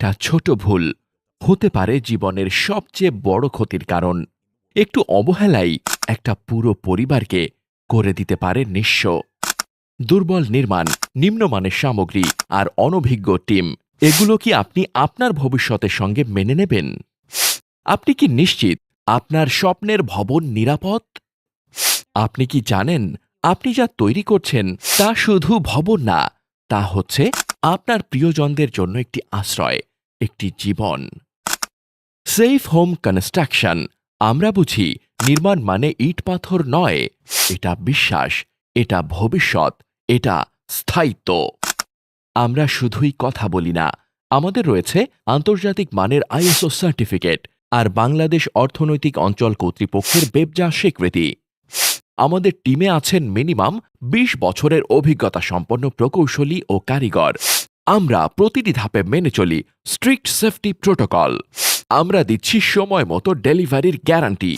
একটা ছোট ভুল হতে পারে জীবনের সবচেয়ে বড় ক্ষতির কারণ। একটু অবহেলাই একটা পুরো পরিবারকে করে দিতে পারে নিঃস্ব। দুর্বল নির্মাণ, নিম্নমানের সামগ্রী আর অনভিজ্ঞ টিম, এগুলো কি আপনি আপনার ভবিষ্যতের সঙ্গে মেনে নেবেন? আপনি কি নিশ্চিত আপনার স্বপ্নের ভবন নিরাপদ? আপনি কি জানেন আপনি যা তৈরি করছেন তা শুধু ভবন না, তা হচ্ছে আপনার প্রিয়জনদের জন্য একটি আশ্রয়। একটি জীবন। সেফ হোম কনস্ট্রাকশন আমরা বুঝি, নির্মাণ মানে ইট পাথর নয়। এটা বিশ্বাস, এটা ভবিষ্যৎ, এটা স্থায়িত্ব। আমরা শুধুই কথা বলি না, আমাদের রয়েছে আন্তর্জাতিক মানের আইএসও সার্টিফিকেট আর বাংলাদেশ অর্থনৈতিক অঞ্চল কর্তৃপক্ষের বেবজা স্বীকৃতি। আমাদের টিমে আছেন মিনিমাম ২০ বছরের অভিজ্ঞতা সম্পন্ন প্রকৌশলী ও কারিগর। আমরা প্রতিটি ধাপে মেনে চলি স্ট্রিক্ট সেফটি প্রোটোকল আমরা দিচ্ছি সময় মতো ডেলিভারির গ্যারান্টি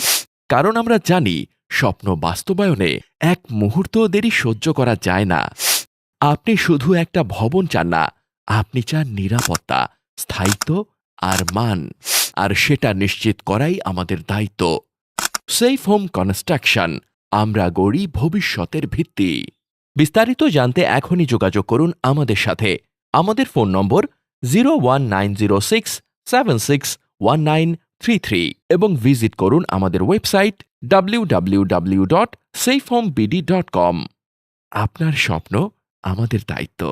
কারণ আমরা জানি স্বপ্ন বাস্তবায়নে এক মুহূর্ত দেরি সহ্য করা যায় না। আপনি শুধু একটা ভবন চান না, আপনি চান নিরাপত্তা, স্থায়িত্ব আর মান। আর সেটা নিশ্চিত করাই আমাদের দায়িত্ব। সেফ হোম কনস্ট্রাকশন আমরা গড়ি ভবিষ্যতের ভিত্তি। বিস্তারিত জানতে এখনই যোগাযোগ করুন আমাদের সাথে। আমাদের phone number zero one nine zero six seven six one nine three three এবং ভিজিট করুন আমাদের website W W W dot safe home BD dot com আপনার স্বপ্ন আমাদের দায়িত্ব।